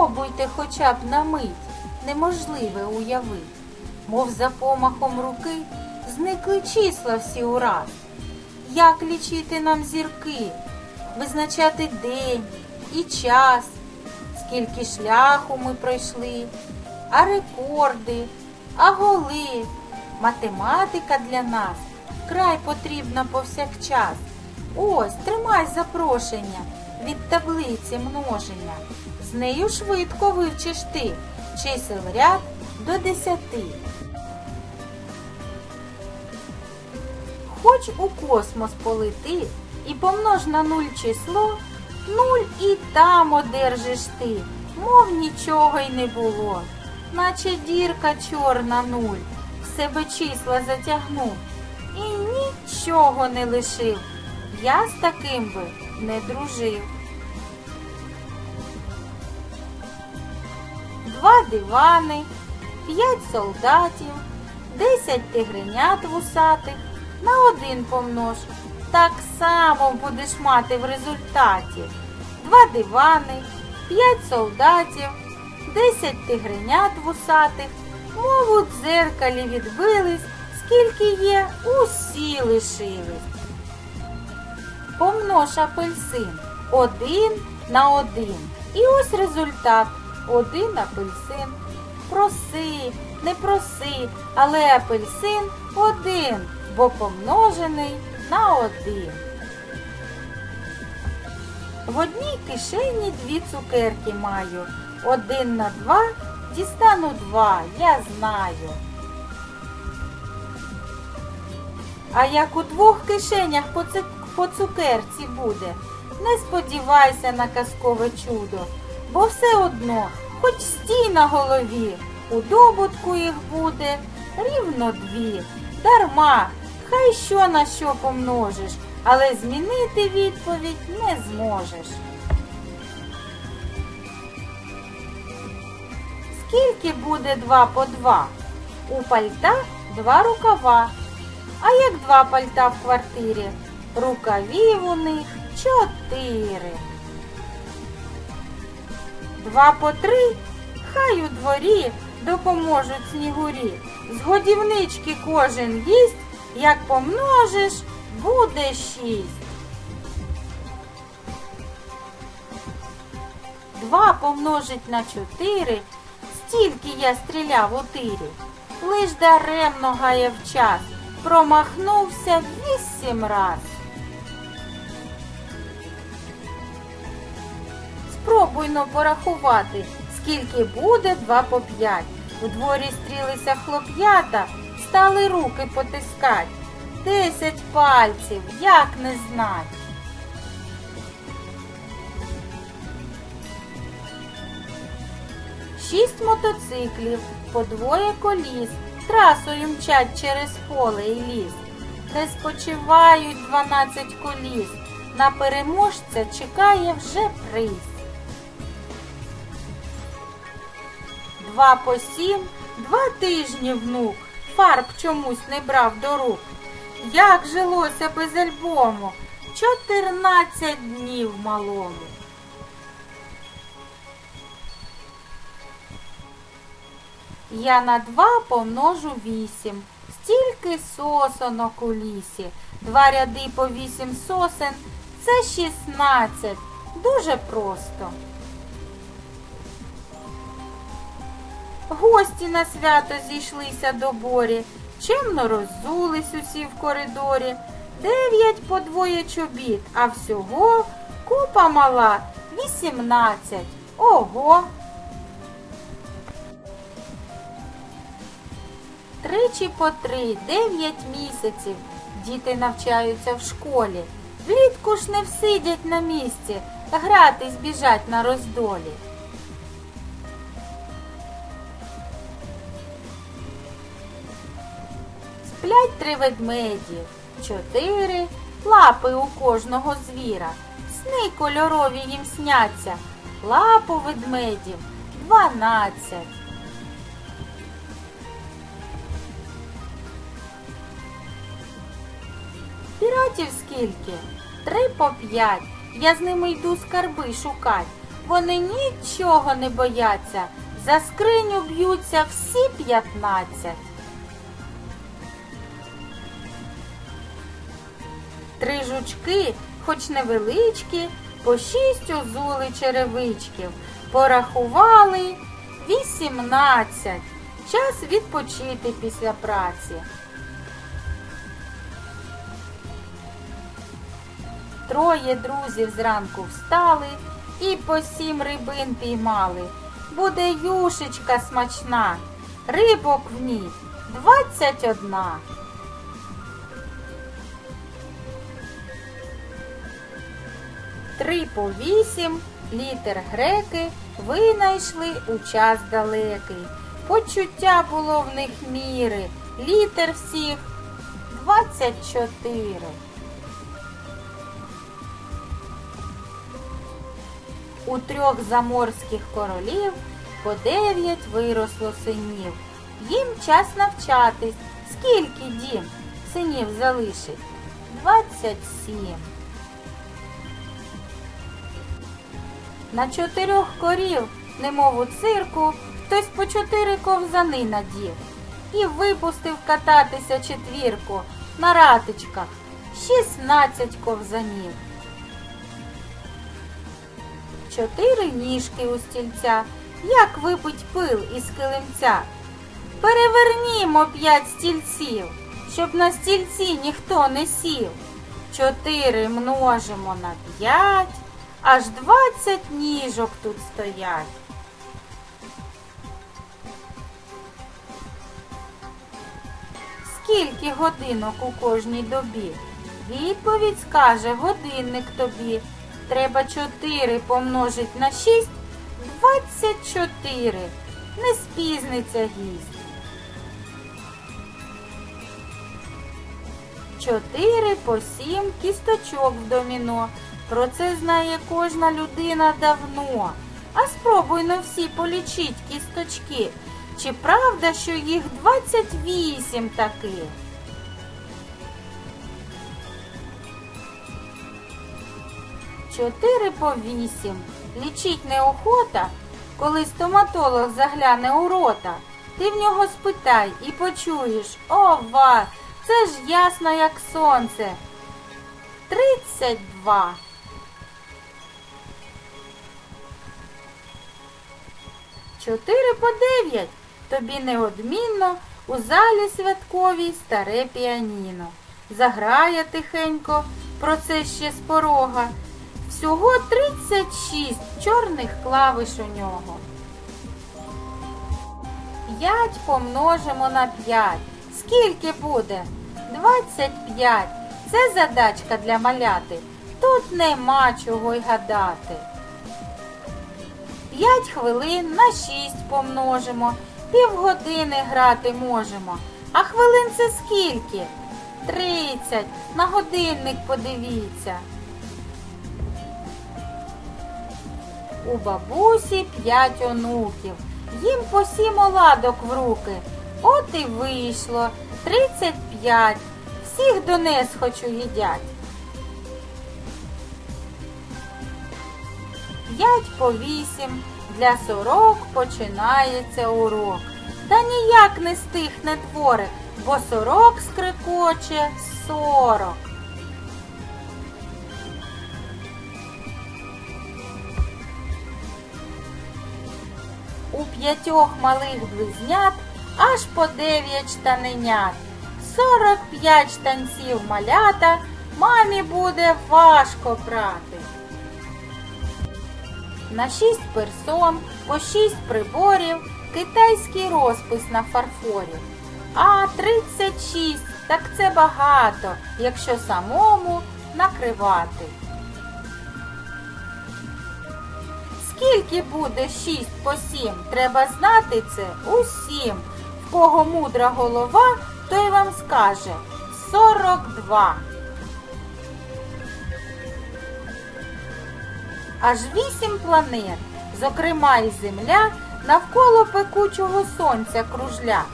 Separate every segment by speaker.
Speaker 1: Спробуйте хоча б на мить неможливе уявить, мов за помахом руки зникли числа всі ураз. Як лічити нам зірки, визначати день і час, скільки шляху ми пройшли, а рекорди, а голи, математика для нас край потрібна повсякчас. Ось, тримай запрошення від таблиці множення. З нею швидко вивчиш ти чисел ряд до десяти. Хоч у космос полети і помнож на нуль число, нуль і там одержиш ти, мов нічого й не було. Наче дірка чорна нуль, в себе числа затягнув і нічого не лишив. Я з таким би не дружив. Два дивани, п'ять солдатів, десять тигренят вусатих на один помнож. Так само будеш мати в результаті. Два дивани, п'ять солдатів, десять тигренят вусатих, у дзеркалі відбились, скільки є, усі лишились. Помнож апельсин один на один. І ось результат один апельсин. Проси, не проси, але апельсин один, бо помножений на один. В одній кишені дві цукерки маю. Один на два дістану два, я знаю. А як у двох кишенях по, цукерці буде, не сподівайся на казкове чудо, бо все одно, хоч стій на голові, у добутку їх буде рівно дві. Дарма, хай що на що помножиш, але змінити відповідь не зможеш. Скільки буде два по два? У пальта два рукава. А як два пальта в квартирі? Рукавів у них чотири. Два по три, хай у дворі допоможуть снігурі. З годівнички кожен їсть, як помножиш, буде шість. Два помножить на чотири, стільки я стріляв у тирі. Лиш даремно гаяв час, промахнувся вісім раз. Спробуйно порахувати, скільки буде два по п'ять. У дворі стрілися хлоп'ята, стали руки потискать. Десять пальців, як не знать. Шість мотоциклів, по двоє коліс, трасою мчать через поле і ліс. Де спочивають дванадцять коліс, на переможця чекає вже приз. Два по сім, два тижні внук, фарб чомусь не брав до рук. Як жилося без альбому? Чотирнадцять днів малому. Я на два помножу вісім. Стільки сосонок у лісі. Два ряди по вісім сосен це шістнадцять. Дуже просто. Гості на свято зійшлися до борі, чемно роззулись усі в коридорі. Дев'ять по двоє чобіт, а всього купа мала вісімнадцять. Ого! Тричі по три, дев'ять місяців діти навчаються в школі. Влітку ж не всидять на місці, гратись біжать на роздолі. Сплять три ведмеді, чотири лапи у кожного звіра. Сни кольорові їм сняться, лапу ведмедів дванадцять. Піратів скільки? Три по п'ять. Я з ними йду скарби шукать. Вони нічого не бояться, за скриню б'ються всі п'ятнадцять. Три жучки, хоч невеличкі, по шість узули черевичків, порахували вісімнадцять. Час відпочити після праці. Троє друзів зранку встали і по сім рибин піймали. Буде юшечка смачна, рибок в ній двадцять одна. Три по вісім літер греки винайшли у час далекий. Почуття було в них міри, літер всіх двадцять чотири. У трьох заморських королів по дев'ять виросло синів. Їм час навчатись. Скільки дім синів залишить? Двадцять сім. На чотирьох корів, немов у цирку, хтось по чотири ковзани надів і випустив кататися четвірку на ратичках шістнадцять ковзанів. Чотири ніжки у стільця, як випить пил із килимця. Перевернімо п'ять стільців, щоб на стільці ніхто не сів. Чотири множимо на п'ять, аж двадцять ніжок тут стоять. Скільки годинок у кожній добі? Відповідь скаже годинник тобі. Треба чотири помножить на шість, двадцять чотири. Не спізниться гість. Чотири по сім кісточок в доміно. Про це знає кожна людина давно. А спробуй на всі полічить кісточки. Чи правда, що їх 28 таких? Чотири по вісім. Лічить неохота, коли стоматолог загляне у рота. Ти в нього спитай і почуєш, ова, це ж ясно, як сонце. Тридцять два. Чотири по дев'ять. Тобі неодмінно у залі святковій старе піаніно. Заграє тихенько, про це ще з порога. Всього 36 чорних клавиш у нього. 5 помножимо на 5. Скільки буде? 25. Це задачка для маляти. Тут нема чого й гадати. 5 хвилин на 6 помножимо. Півгодини грати можемо. А хвилин це скільки? 30. На годинник подивіться. У бабусі п'ять онуків, їм по сім оладок в руки. От і вийшло тридцять п'ять. Всіх донес хочу їдять. П'ять по вісім. Для сорок починається урок. Та ніяк не стихне дворик, бо сорок скрикоче сорок. У п'ятьох малих близнят аж по дев'ять штаненят. Сорок п'ять штанців малята мамі буде важко прати. На шість персон, по шість приборів, китайський розпис на фарфорі. А 36 так це багато, якщо самому накривати. Скільки буде 6 по 7, треба знати це усім. В кого мудра голова, той вам скаже 42. Аж вісім планет, зокрема і Земля, навколо пекучого сонця кружля.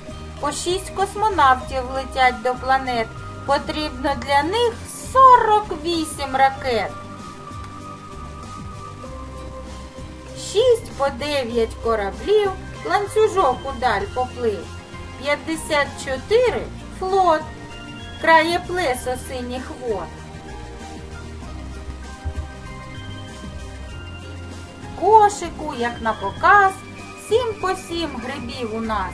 Speaker 1: По шість космонавтів летять до планет. Потрібно для них 48 ракет. Шість по дев'ять кораблів ланцюжок удаль поплив. П'ятдесят чотири флот, крає плесо синіх вод. Кошику, як на показ, сім по сім грибів у нас.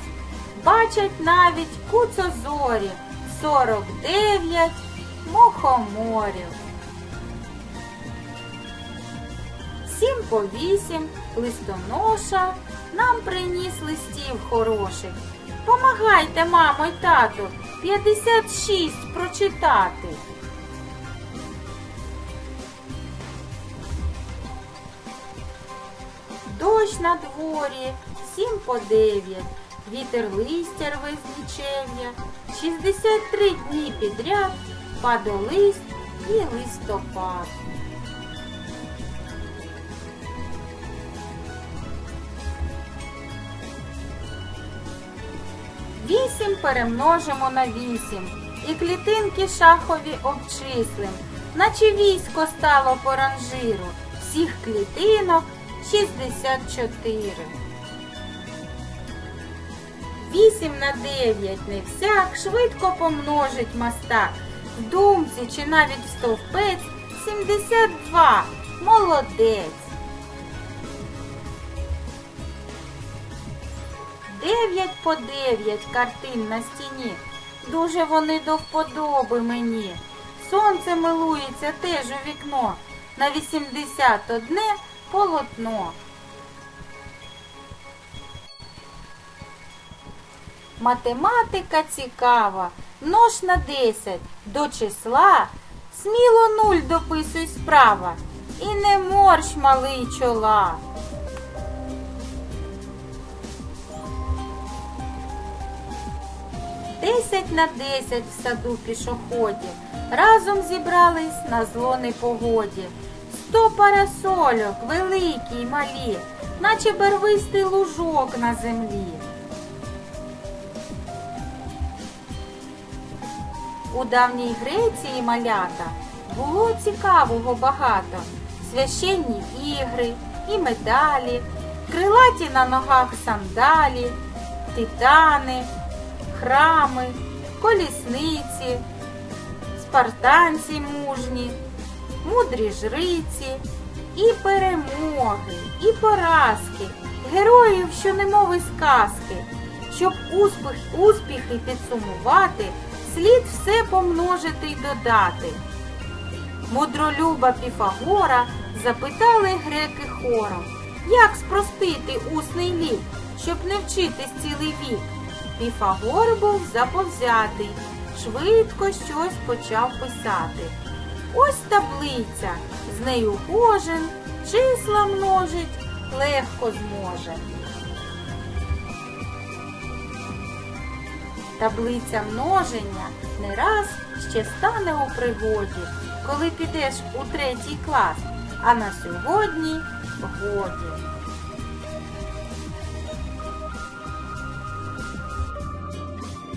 Speaker 1: Бачать навіть куцозорі, сорок дев'ять мухоморів. Сім по вісім листоноша нам приніс листів хороших. Помагайте, мамо й тату, 56 прочитати. Дощ на дворі, сім по дев'ять, вітер листя рве з нічев'я, 63 дні підряд падолист і листопад. Вісім перемножимо на вісім, і клітинки шахові обчислим, наче військо стало по ранжиру, всіх клітинок 64. Вісім на дев'ять не всяк швидко помножить мастак. В думці чи навіть в стовпець 72. Молодець. Дев'ять по дев'ять картин на стіні. Дуже вони до вподоби мені. Сонце милується теж у вікно. На 81 полотно. Математика цікава. Множ на 10 до числа. Сміло нуль дописуй справа. І не морщ малий чола. Десять на десять в саду пішоходів разом зібрались на зло непогоді. Сто парасольок, великі й малі, наче барвистий лужок на землі. У давній Греції малята було цікавого багато. Священні ігри і медалі, крилаті на ногах сандалі, титани, храми, колісниці, спартанці мужні, мудрі жриці, і перемоги, і поразки, героїв, що немови сказки. Щоб успіх, успіхи підсумувати, слід все помножити й додати. Мудролюба Піфагора запитали греки хором, як спростити усний лік, щоб не вчитись цілий вік. Піфагор був заповзятий, швидко щось почав писати. Ось таблиця, з нею кожен числа множить легко зможе. Таблиця множення не раз ще стане у пригоді, коли підеш у третій клас, а на сьогодні годі.